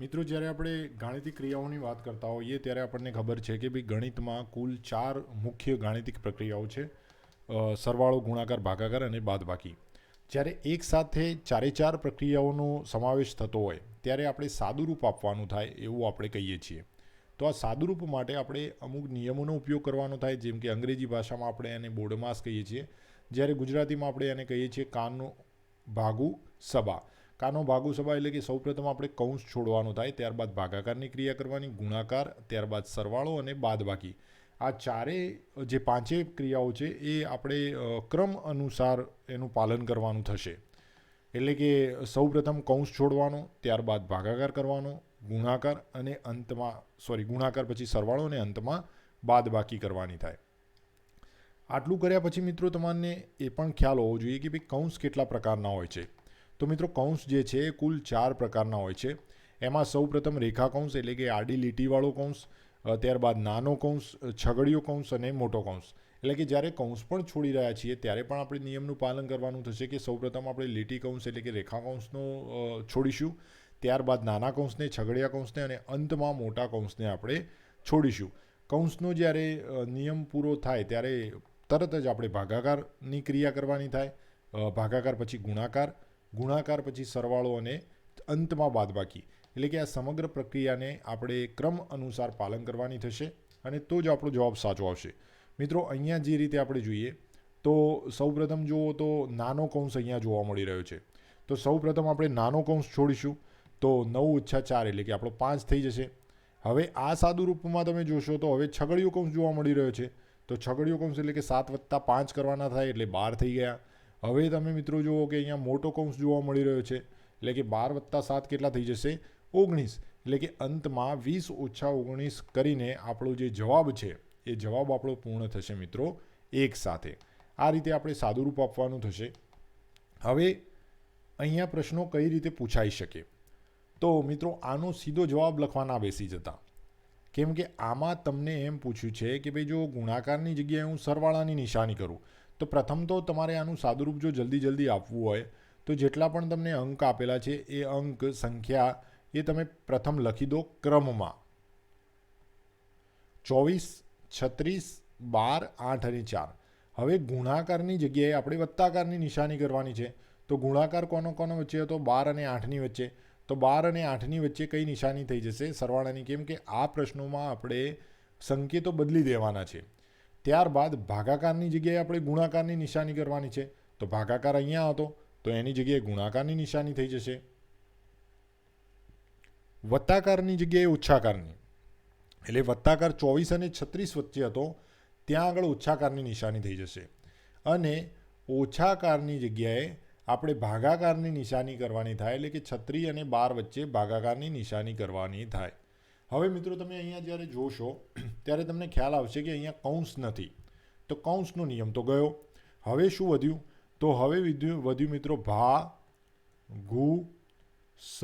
મિત્રો, જ્યારે આપણે ગાણિતિક ક્રિયાઓની વાત કરતા હોઈએ, ત્યારે આપણને ખબર છે કે ભાઈ ગણિતમાં કુલ ચાર મુખ્ય ગાણિતિક પ્રક્રિયાઓ છે. સરવાળો, ગુણાકાર, ભાગાકાર અને બાદબાકી. જ્યારે એક સાથે ચારે ચાર પ્રક્રિયાઓનો સમાવેશ થતો હોય, ત્યારે આપણે સાદુરૂપ આપવાનું થાય એવું આપણે કહીએ છીએ. તો આ સાદુરૂપ માટે આપણે અમુક નિયમોનો ઉપયોગ કરવાનો થાય, જેમ કે અંગ્રેજી ભાષામાં આપણે એને બોર્ડમાસ કહીએ છીએ. જ્યારે ગુજરાતીમાં આપણે એને કહીએ છીએ કાનનું ભાગુ સભા. કાનો ભાગો સભા એટલે કે સૌપ્રથમ આપણે કૌંસ છોડવાનો થાય, ત્યારબાદ ભાગાકારની ક્રિયા કરવાની, ગુણાકાર, ત્યારબાદ સરવાળો અને બાદબાકી. આ ચારેય જે પાંચેય ક્રિયાઓ છે, એ આપણે ક્રમ અનુસાર એનું પાલન કરવાનું થશે. એટલે કે સૌપ્રથમ કૌંસ છોડવાનો, ત્યારબાદ ભાગાકાર કરવાનો, ગુણાકાર અને અંતમાં, સોરી, ગુણાકાર પછી સરવાળો અને અંતમાં બાદબાકી કરવાની થાય. આટલું કર્યા પછી મિત્રો, તમને એ પણ ખ્યાલ હોવો જોઈએ કે ભાઈ કૌંસ કેટલા પ્રકારના હોય છે. તો મિત્રો કૌંસ જે છે એ કુલ ચાર પ્રકારના હોય છે. એમાં સૌપ્રથમ રેખા કૌંસ એટલે કે આડી લીટીવાળો કૌંસ ત્યારબાદ નાનો કૌંસ છગડીયો કૌંસ અને મોટો કૌંસ. એટલે કે જ્યારે કૌંસ પણ છોડી રહ્યા છીએ ત્યારે પણ આપણે નિયમનું પાલન કરવાનું થશે કે સૌપ્રથમ આપણે લીટી કૌંસ એટલે કે રેખા કૌંસનો છોડીશું. ત્યારબાદ નાના કૌંસને, છગડિયા કૌંસને અને અંતમાં મોટા કૌંસને આપણે છોડીશું. કૌંસનો જ્યારે નિયમ પૂરો થાય ત્યારે તરત જ આપણે ભાગાકારની ક્રિયા કરવાની થાય ભાગાકાર પછી ગુણાકાર ગુણાકાર પછી સરવાળો અને અંતમાં બાદબાકી. એટલે કે આ સમગ્ર પ્રક્રિયાને આપણે ક્રમ અનુસાર પાલન કરવાની થશે અને તો જ આપણો જવાબ સાચો આવશે. મિત્રો, અહીંયા જે રીતે આપણે જોઈએ, તો સૌપ્રથમ જુઓ તો નાનો કૌંસ અહીંયા જોવા મળી રહ્યો છે. તો સૌપ્રથમ આપણે નાનો કૌંસ છોડીશું. તો નવ ઓછા ચાર એટલે કે આપણો પાંચ થઈ જશે. હવે આ સાદુ રૂપમાં તમે જોશો તો હવે છગડીયો કૌંસ જોવા મળી રહ્યો છે. તો છગડીયો કૌંસ એટલે કે સાત વત્તા પાંચ કરવાના થાય એટલે બાર થઈ ગયા. હવે તમે મિત્રો જુઓ કે અહીંયા મોટો કૌંસ જોવા મળી રહ્યો છે. એટલે કે બાર વત્તા સાત કેટલા થઈ જશે? ઓગણીસ. એટલે કે અંતમાં વીસ ઓછા ઓગણીસ કરીને આપણો જે જવાબ છે, એ જવાબ આપણો પૂર્ણ થશે મિત્રો એક સાથે. આ રીતે આપણે સાદુરૂપ આપવાનું થશે. હવે અહીંયા પ્રશ્નો કઈ રીતે પૂછાઈ શકે? તો મિત્રો આનો સીધો જવાબ લખવાના બેસી જતા. કેમ કે આમાં તમને એમ પૂછ્યું છે કે ભાઈ જો ગુણાકારની જગ્યાએ હું સરવાળાની નિશાની કરું તો પ્રથમ તો તમારે આનું સાદુરૂપ જો જલ્દી જલ્દી આપવું હોય, તો જેટલા પણ તમને અંક આપેલા છે, એ અંક સંખ્યા એ તમે પ્રથમ લખી દો ક્રમમાં. ચોવીસ, છત્રીસ, બાર, આઠ અને ચાર. હવે ગુણાકારની જગ્યાએ આપણે વત્તાકારની નિશાની કરવાની છે. તો ગુણાકાર કોનો કોનો વચ્ચે હતો? બાર અને આઠની વચ્ચે. તો બાર અને આઠની વચ્ચે કઈ નિશાની થઈ જશે? સરવાળાની કેમ કે આ પ્રશ્નોમાં આપણે સંકેતો બદલી દેવાના છે. ત્યારબાદ ભાગાકારની જગ્યાએ આપણે ગુણાકારની નિશાની કરવાની છે. તો ભાગાકાર અહીંયા હતો, તો એની જગ્યાએ ગુણાકારની નિશાની થઈ જશે. વત્તાકારની જગ્યાએ ઓછાકારની એટલે વત્તાકાર ચોવીસ અને છત્રીસ વચ્ચે હતો, ત્યાં આગળ ઓછાકારની નિશાની થઈ જશે. અને ઓછાકારની જગ્યાએ આપણે ભાગાકારની નિશાની કરવાની થાય, એટલે કે છત્રી અને બાર વચ્ચે ભાગાકારની નિશાની કરવાની થાય. હવે મિત્રો તમે અહીંયા જ્યારે જોશો, ત્યારે તમને ખ્યાલ આવશે કે અહીંયા કૌંસ નથી. તો કૌંસનો નિયમ તો ગયો. હવે શું વધ્યું? તો હવે વિધ્યું વધ્યું મિત્રો ભા, ગુ, સ,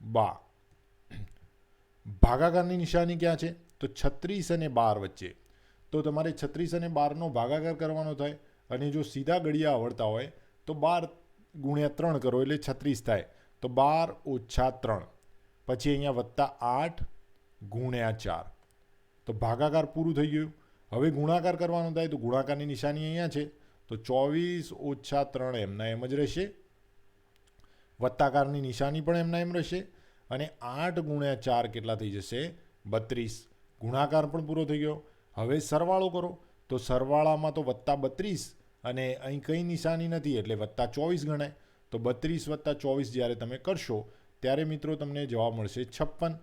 બા. ભાગાકારની નિશાની ક્યાં છે? તો છત્રીસ અને બાર વચ્ચે. તો તમારે છત્રીસ અને બારનો ભાગાકાર કરવાનો થાય અને જો સીધા ગળિયા આવડતા હોય, તો બાર ગુણ્યા ત્રણ કરો એટલે છત્રીસ થાય. તો બાર ઓછા ત્રણ. પછી અહીંયા વત્તા આઠ ગુણ્યા ચાર. તો ભાગાકાર પૂરું થઈ ગયું. હવે ગુણાકાર કરવાનો થાય તો ગુણાકારની નિશાની અહીંયા છે. તો ચોવીસ ઓછા ત્રણ એમના એમ જ રહેશે. વત્તાકારની નિશાની પણ એમના એમ રહેશે. અને આઠ ગુણ્યા ચાર કેટલા થઈ જશે? બત્રીસ. ગુણાકાર પણ પૂરો થઈ ગયો. હવે સરવાળો કરો. તો સરવાળામાં તો વત્તા બત્રીસ અને અહીં કંઈ નિશાની નથી એટલે વત્તા ચોવીસ ગણાય. તો બત્રીસ વત્તા ચોવીસ જ્યારે તમે કરશો ત્યારે મિત્રો તમને જવાબ મળશે છપ્પન.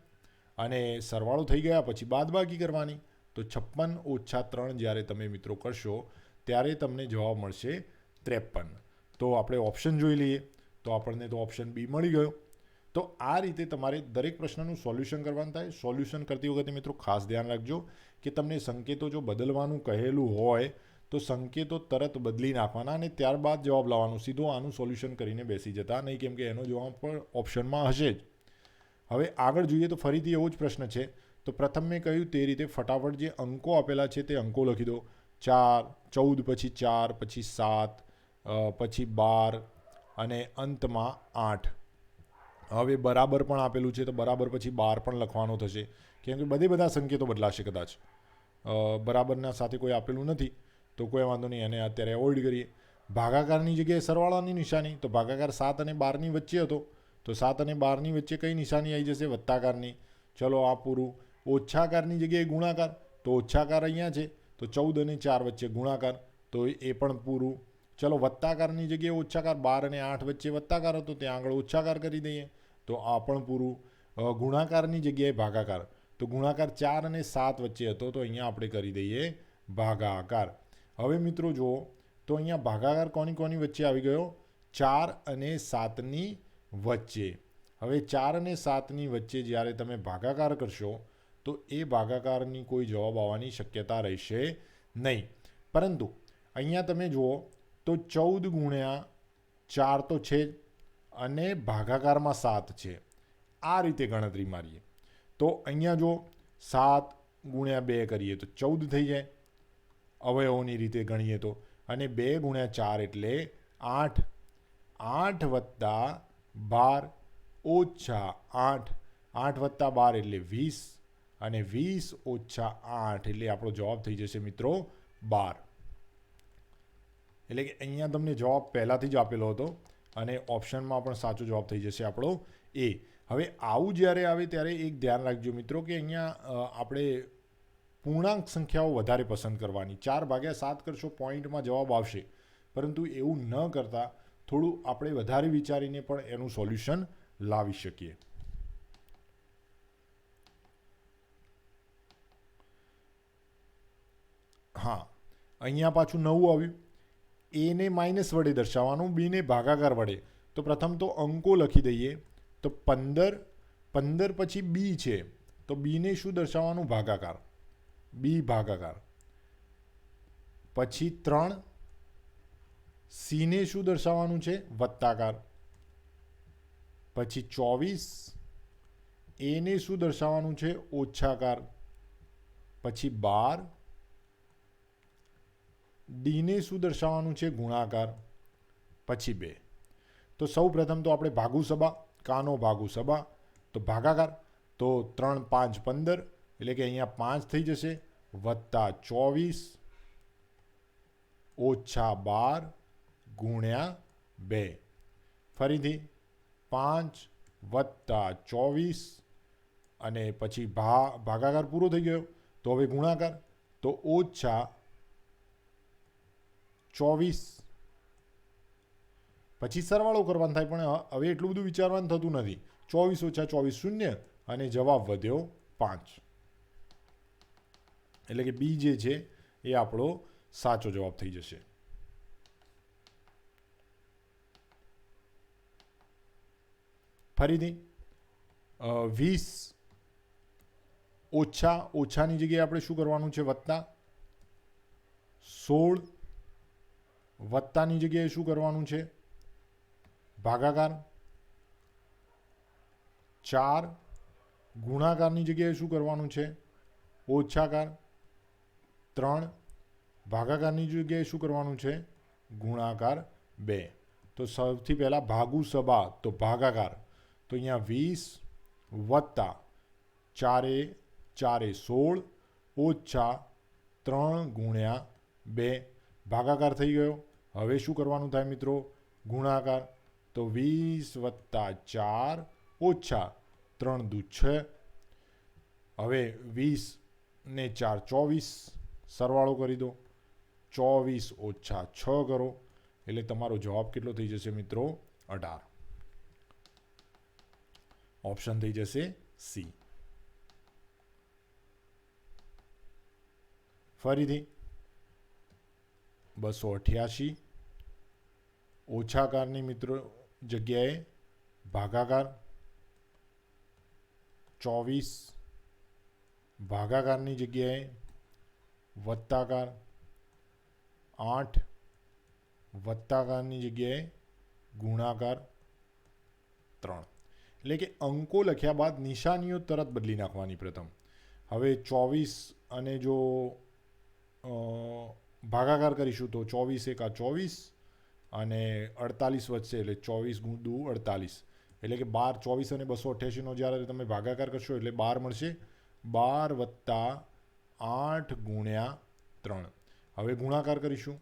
અને સરવાળો થઈ ગયા પછી બાદબાકી કરવાની. તો છપ્પન ઓછા ત્રણ જ્યારે તમે મિત્રો કરશો, ત્યારે તમને જવાબ મળશે ત્રેપન. તો આપણે ઓપ્શન જોઈ લઈએ. તો આપણને તો ઓપ્શન બી મળી ગયો. તો આ રીતે તમારે દરેક પ્રશ્નનું સોલ્યુશન કરવાનું થાય. સોલ્યુશન કરતી વખતે મિત્રો ખાસ ધ્યાન રાખજો કે તમને સંકેતો જો બદલવાનું કહેલું હોય તો સંકેતો તરત બદલી નાખવાના અને ત્યારબાદ જવાબ લાવવાનો. સીધો આનું સોલ્યુશન કરીને બેસી જતા. નહીં કેમ કે એનો જવાબ પણ ઓપ્શનમાં હશે જ. હવે આગળ જોઈએ તો ફરીથી એવો જ પ્રશ્ન છે. તો પ્રથમ મેં કહ્યું તે રીતે ફટાફટ જે અંકો આપેલા છે તે અંકો લખી દો. ચાર, ચૌદ પછી ચાર, પછી સાત પછી બાર અને અંતમાં આઠ. હવે બરાબર પણ આપેલું છે તો બરાબર પછી બાર પણ લખવાનો થશે. કેમ કે બધે બધા સંકેતો બદલાશે કદાચ. બરાબરના સાથે કોઈ આપેલું નથી. તો કોઈ વાંધો નહીં. એને અત્યારે એવોઇડ કરીએ. ભાગાકારની જગ્યાએ સરવાળાની નિશાની. તો ભાગાકાર સાત અને બારની વચ્ચે હતો. તો સાત અને બારની વચ્ચે કઈ નિશાની આવી જશે? વત્તાકારની. ચલો આ પૂરું. ઓછાકારની જગ્યાએ ગુણાકાર. તો ઓછાકાર અહીંયા છે. તો ચૌદ અને ચાર વચ્ચે ગુણાકાર. તો એ પણ પૂરું. ચલો વત્તાકારની જગ્યાએ ઓછાકાર. બાર અને આઠ વચ્ચે વત્તાકાર હતો. ત્યાં આગળ ઓછાકાર કરી દઈએ. તો આ પણ પૂરું. ગુણાકારની જગ્યાએ ભાગાકાર. તો ગુણાકાર ચાર અને સાત વચ્ચે હતો. તો અહીંયા આપણે કરી દઈએ ભાગાકાર. હવે મિત્રો જુઓ, તો અહીંયા ભાગાકાર કોની કોની વચ્ચે આવી ગયો? ચાર અને સાતની વચ્ચે. હવે ચાર અને સાતની વચ્ચે જ્યારે તમે ભાગાકાર કરશો, તો એ ભાગાકારની કોઈ જવાબ આવવાની શક્યતા રહેશે નહીં. પરંતુ અહીંયા તમે જુઓ, તો ચૌદ ગુણ્યા ચાર તો છે જ અને ભાગાકારમાં સાત છે. આ રીતે ગણતરી મારીએ. તો અહીંયા જો સાત ગુણ્યા બે કરીએ તો ચૌદ થઈ જાય. અવયવોની રીતે ગણીએ તો. અને બે ગુણ્યા ચાર એટલે આઠ. આઠ વત્તા બાર ઓછા આઠ. આઠ વત્તા બાર એટલે વીસ. અને વીસ ઓછા આઠ એટલે આપણો જવાબ થઈ જશે મિત્રો બાર. એટલે કે અહીંયા તમને જવાબ પહેલાંથી જ આપેલો હતો અને ઓપ્શનમાં પણ સાચો જવાબ થઈ જશે આપણો એ. હવે આવું જ્યારે આવે ત્યારે એક ધ્યાન રાખજો મિત્રો કે અહીંયા આપણે પૂર્ણાંક સંખ્યાઓ વધારે પસંદ કરવાની. ચાર ભાગ્યા સાત કરશો, પોઈન્ટમાં જવાબ આવશે. પરંતુ એવું ન કરતાં થોડું આપણે વધારે વિચારીને પણ એનું સોલ્યુશન લાવી શકીએ. હા, અહીંયા પાછું નવું આવ્યું. એને માઇનસ વડે દર્શાવવાનું બીને ભાગાકાર વડે. તો પ્રથમ તો અંકો લખી દઈએ. તો પંદર પંદર પછી બી છે. તો બીને શું દર્શાવવાનું? ભાગાકાર. બી ભાગાકાર. પછી ત્રણ સીને શું દર્શાવવાનું છે? વત્તાકાર. પછી ચોવીસ એને શું દર્શાવવાનું છે? ઓછાકાર. પછી બાર ડીને શું દર્શાવવાનું છે? ગુણાકાર. પછી બે. તો સૌ પ્રથમ તો આપણે ભાગુ સભા કાનો ભાગુ સભા તો ભાગાકાર, તો ત્રણ, પાંચ, પંદર એટલે કે અહીંયા પાંચ થઈ જશે. વત્તા ચોવીસ, ઓછા બાર, ગુણ્યા બે. ફરીથી પાંચ વત્તા ચોવીસ અને પછી ભા, ભાગાકાર પૂરો થઈ ગયો. તો હવે ગુણાકાર. તો ઓછા ચોવીસ. પછી સરવાળો કરવાનો થાય, પણ હવે એટલું બધું વિચારવાનું થતું નથી. ચોવીસ ઓછા ચોવીસ શૂન્ય અને જવાબ વધ્યો પાંચ. એટલે કે બી જે છે એ આપણો સાચો જવાબ થઈ જશે. ફરીથી વીસ ઓછા, ઓછાની જગ્યાએ આપણે શું કરવાનું છે? વત્તા સોળ વત્તાની જગ્યાએ શું કરવાનું છે? ભાગાકાર ચાર ગુણાકારની જગ્યાએ શું કરવાનું છે? ઓછાકાર ત્રણ, ભાગાકારની જગ્યાએ શું કરવાનું છે? ગુણાકાર બે. તો સૌથી પહેલાં ભાગુ સભા, તો ભાગાકાર. તો અહીંયા વીસ વત્તા ચારે ચારે સોળ, ઓછા ત્રણ ગુણ્યા બે. ભાગાકાર થઈ ગયો. હવે શું કરવાનું થાય મિત્રો? ગુણાકાર. તો વીસ વત્તા ચાર, ઓછા ત્રણ દુ છ. હવે વીસ ને ચાર ચોવીસ. સરવાળો કરી દો. ચોવીસ ઓછા છ કરો. એટલે તમારો જવાબ કેટલો થઈ જશે મિત્રો? અઢાર. ઓપ્શન થઈ જશે સી ફરીથી બસો અઠ્યાસી. ઓછાકારની મિત્રો જગ્યાએ ભાગાકાર. ચોવીસ ભાગાકારની જગ્યાએ વત્તાકાર આઠ વત્તાકારની જગ્યાએ ગુણાકાર ત્રણ. એટલે કે અંકો લખ્યા બાદ નિશાનીઓ તરત બદલી નાખવાની પ્રથમ. હવે ચોવીસ અને જો ભાગાકાર કરીશું તો ચોવીસ એકા ચોવીસ અને અડતાલીસ વચ્ચે એટલે ચોવીસ ગુણ દુ અડતાલીસ. એટલે કે બાર ચોવીસ અને બસો અઠ્યાસીનો જ્યારે તમે ભાગાકાર કરશો એટલે બાર મળશે. બાર વત્તા આઠ ગુણ્યા ત્રણ. હવે ગુણાકાર કરીશું.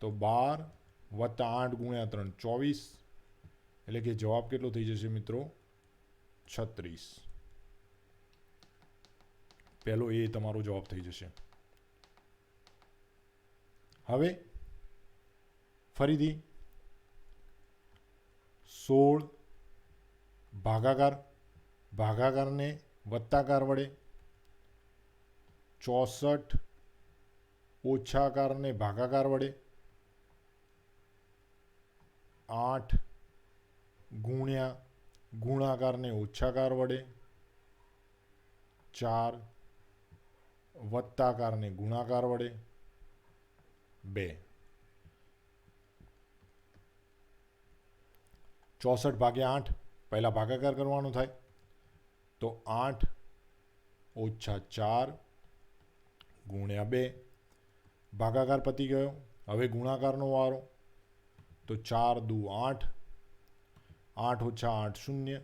તો બાર વત્તા આઠ ગુણ્યા ત્રણ, ચોવીસ. એટલે કે જવાબ કેટલો થઈ જશે મિત્રો? છત્રીસ. પહેલો એ તમારો જવાબ થઈ જશે. હવે ફરીથી સોળ ભાગાકાર, ભાગાકારને વત્તાકાર વડે ચોસઠ ઓછાકારને ભાગાકાર વડે આઠ ગુણ્યા ગુણાકારને ઓછાકાર વડે ચાર વત્તાકારને ગુણાકાર વડે બે. ચોસઠ ભાગ્યા આઠ પહેલાં ભાગાકાર કરવાનો થાય તો આઠ ઓછા ચાર ગુણ્યા બે. ભાગાકાર પતી ગયો. હવે ગુણાકારનો વારો. તો ચાર દુ આઠ. આઠ ઓછા આઠ શૂન્ય.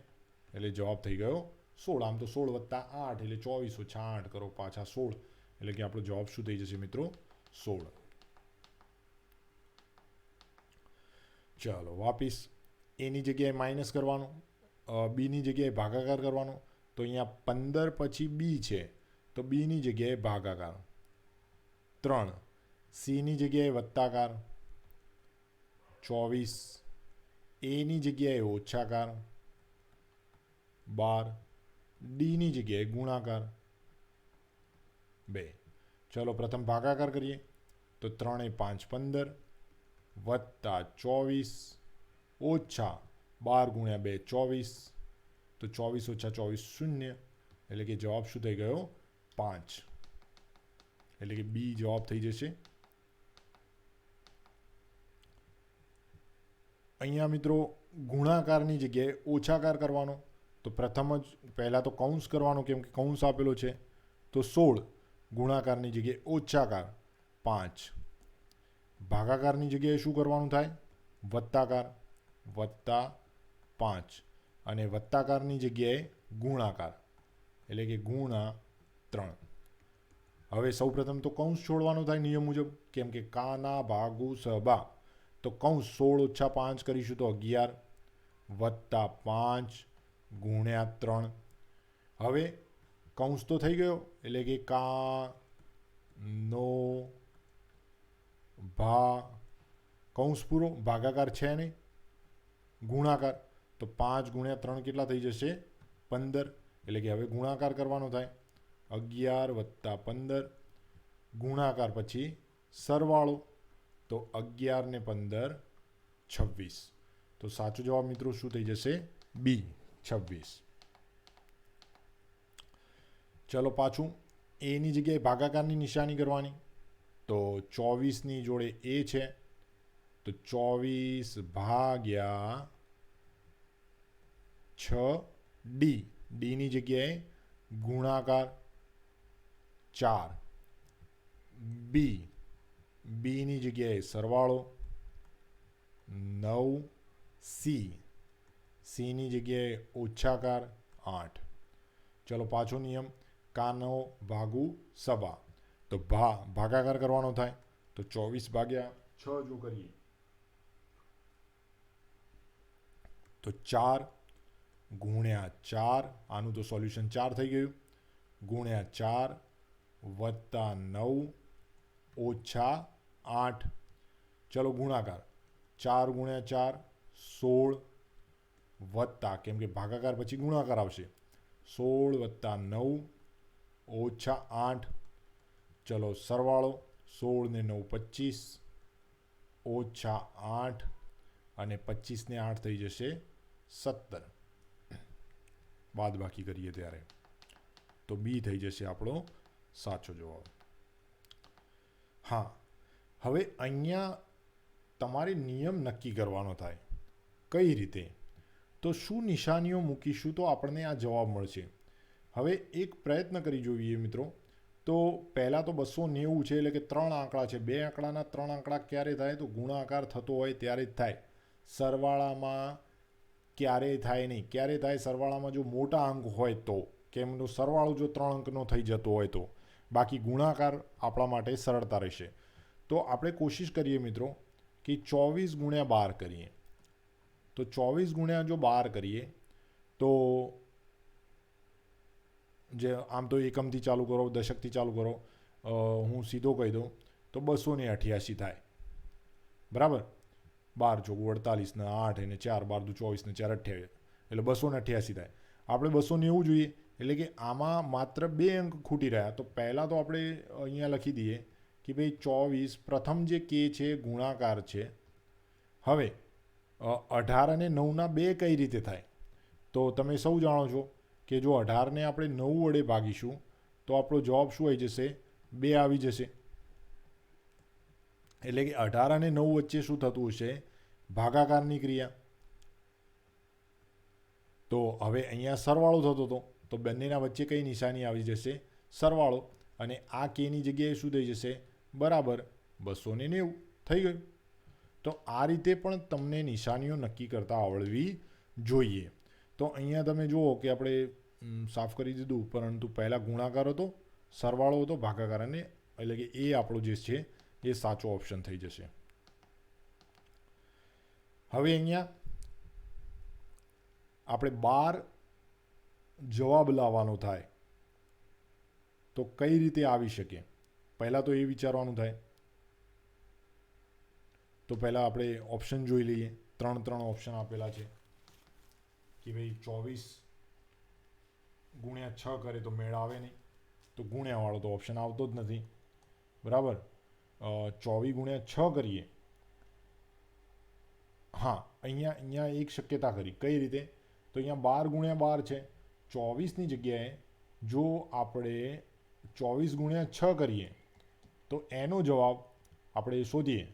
એટલે જવાબ થઈ ગયો સોળ. આમ તો સોળ વત્તા આઠ એટલે ચોવીસ ઓછા આઠ કરો પાછા સોળ. એટલે કે આપણો જવાબ શું થઈ જશે મિત્રો? સોળ. ચાલો વાપીસ. એની જગ્યાએ માઇનસ કરવાનો. બીની જગ્યાએ ભાગાકાર કરવાનો. તો અહીંયા પંદર પછી બી છે. તો બીની જગ્યાએ ભાગાકાર. ત્રણ. સીની જગ્યાએ વત્તાકાર. ચોવીસ. એની જગ્યાએ ઓછાકાર. બાર. ડીની જગ્યાએ ગુણાકાર. બે. ચલો પ્રથમ ભાગાકાર કરીએ. તો ત્રણે પાંચ પંદર. વત્તા ચોવીસ. ઓછા બાર ગુણ્યા બે ચોવીસ. તો ચોવીસ ઓછા ચોવીસ શૂન્ય. એટલે કે જવાબ શું થઈ ગયો? પાંચ. એટલે કે બી જવાબ થઈ જશે. અહીંયા મિત્રો ગુણાકારની જગ્યાએ ઓછાકાર કરવાનો. તો પ્રથમ જ પહેલાં તો કૌંસ કરવાનો, કેમ કે કૌંસ આપેલો છે. તો સોળ ગુણાકારની જગ્યાએ ઓછાકાર. પાંચ ભાગાકારની જગ્યાએ શું કરવાનું થાય? વત્તાકાર, વત્તા પાંચ અને વત્તાકારની જગ્યાએ ગુણાકાર. એટલે કે ગુણા ત્રણ. હવે સૌપ્રથમ તો કૌંસ છોડવાનો થાય નિયમ મુજબ, કેમ કે કાના, ભાગુ સબા તો કૌંસ સોળ ઓછા પાંચ કરીશું તો અગિયાર વત્તા પાંચ ગુણ્યા ત્રણ. હવે કૌંસ તો થઈ ગયો, એટલે કે કા, નો, ભા. કૌંસ પૂરો, ભાગાકાર છે નહીં, ગુણાકાર. તો પાંચ ગુણ્યા ત્રણ કેટલા થઈ જશે? પંદર. એટલે કે હવે ગુણાકાર કરવાનો થાય. અગિયાર વત્તા પંદર. ગુણાકાર પછી સરવાળો. તો અગિયાર ને પંદર, છવ્વીસ. તો સાચો જવાબ મિત્રો શું થઈ જશે? બી છવ્વીસ. ચલો પાછું. એની જગ્યાએ ભાગાકારની નિશાની કરવાની. તો ચોવીસની જોડે એ છે. તો ચોવીસ ભાગ્યા છ ડી ડીની જગ્યાએ ગુણાકાર. ચાર. બી બીની જગ્યાએ સરવાળો. નવ. સી સીની જગ્યાએ ઓછાકાર આઠ. ચલો પાછો નિયમ. કાનો ભાગુ સભા. તો ભા, ભાગાકાર કરવાનો થાય. તો ચોવીસ ભાગ્યા છ જો કરીએ. તો ચાર ગુણ્યા ચાર. આનું તો સોલ્યુશન ચાર થઈ ગયું. ગુણ્યા ચાર વત્તા નવ ઓછા આઠ. ચલો ગુણાકાર. ચાર ગુણ્યા ચાર, સોળ વત્તા. કેમ કે ભાગાકાર પછી ગુણાકાર આવશે. સોળ વત્તા નવ ઓછા આઠ. ચલો સરવાળો સોળ ને નવ પચીસ ઓછા આઠ અને પચીસને આઠ થઈ જશે સત્તર. બાદ બાકી કરીએ ત્યારે. તો બી થઈ જશે આપણો સાચો જવાબ. હા, હવે અહીંયા તમારે નિયમ નક્કી કરવાનો થાય. કઈ રીતે? તો શું નિશાનીઓ મૂકીશું તો આપણને આ જવાબ મળશે. હવે એક પ્રયત્ન કરી જોઈએ મિત્રો. તો પહેલાં તો બસો નેવું છે એટલે કે ત્રણ આંકડા છે. બે આંકડાના ત્રણ આંકડા ક્યારે થાય? તો ગુણાકાર થતો હોય ત્યારે જ થાય. સરવાળામાં ક્યારેય થાય નહીં? ક્યારે થાય? સરવાળામાં જો મોટા અંક હોય તો. કે એમનો સરવાળો જો ત્રણ અંકનો થઈ જતો હોય તો. બાકી ગુણાકાર આપણા માટે સરળતા રહેશે. તો આપણે કોશિશ કરીએ મિત્રો કે ચોવીસ ગુણ્યા બાર કરીએ. તો ચોવીસ ગુણ્યા જો બાર કરીએ, તો જે આમ તો એકમથી ચાલુ કરો, દશકથી ચાલુ કરો હું સીધો કહી દઉં, તો બસો ને અઠ્યાસી થાય. બરાબર? બાર ચોક અડતાલીસ ને આઠ અને ચાર, બાર દુ ચોવીસ ને ચાર અઠ્યાવીસ. એટલે બસો ને અઠ્યાસી થાય. આપણે બસો નેવું જોઈએ. એટલે કે આમાં માત્ર બે અંક ખૂટી રહ્યા. તો પહેલાં તો આપણે અહીંયા લખી દઈએ કે ભાઈ ચોવીસ, પ્રથમ જે કે છે, ગુણાકાર છે. હવે અઢાર અને નવના બે કઈ રીતે થાય? તો તમે સૌ જાણો છો કે જો અઢારને આપણે નવ વડે ભાગીશું, તો આપણો જવાબ શું આવી જશે? બે આવી જશે. એટલે કે અઢાર અને નવ વચ્ચે શું થતું હશે? ભાગાકારની ક્રિયા. તો હવે અહીંયા સરવાળો થતો હતો. તો બંનેના વચ્ચે કઈ નિશાની આવી જશે? સરવાળો અને આ કેની જગ્યાએ શું થઈ જશે? બરાબર બસો ને નેવું. થઈ ગયું. તો આ રીતે પણ તમને નિશાનીઓ નક્કી કરતા આવડવી જોઈએ. તો અહીંયા તમે જુઓ કે આપણે સાફ કરી દીધું, પરંતુ પહેલાં ગુણાકાર હતો, સરવાળો હતો, ભાગાકાર અને એટલે કે એ આપણો જે છે, એ સાચો ઓપ્શન થઈ જશે. હવે અહીંયા આપણે બાર જવાબ લાવવાનો થાય, તો કઈ રીતે આવી શકે? પહેલાં તો એ વિચારવાનું થાય. તો પહેલાં આપણે ઓપ્શન જોઈ લઈએ. ત્રણ ત્રણ ઓપ્શન આપેલા છે. કે ભાઈ ચોવીસ ગુણ્યા છ કરે તો મેળ આવે નહીં. તો ગુણ્યાવાળો તો ઓપ્શન આવતો જ નથી. બરાબર? ચોવીસ ગુણ્યા છ કરીએ. હા, અહીંયા અહીંયા એક શક્યતા કરી. કઈ રીતે? તો અહીંયા બાર ગુણ્યા બાર છે. ચોવીસની જગ્યાએ જો આપણે ચોવીસ ગુણ્યા છ કરીએ, તો એનો જવાબ આપણે શોધીએ.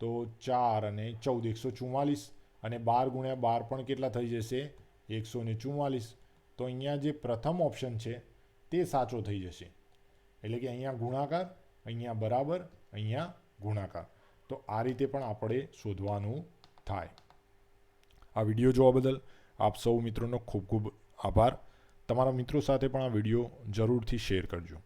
તો ચાર અને ચૌદ, એકસો ચુમ્માલીસ અને બાર ગુણ્યા બાર પણ કેટલા થઈ જશે? એકસો ને ચુમ્માલીસ તો અહીંયા જે પ્રથમ ઓપ્શન છે, તે સાચો થઈ જશે. એટલે કે અહીંયા ગુણાકાર, અહીંયા બરાબર, અહીંયા ગુણાકાર. તો આ રીતે પણ આપણે શોધવાનું થાય. આ વીડિયો જોવા બદલ આપ સૌ મિત્રોનો ખૂબ ખૂબ આભાર. તમારા મિત્રો સાથે પણ આ વીડિયો જરૂરથી શેર કરજો.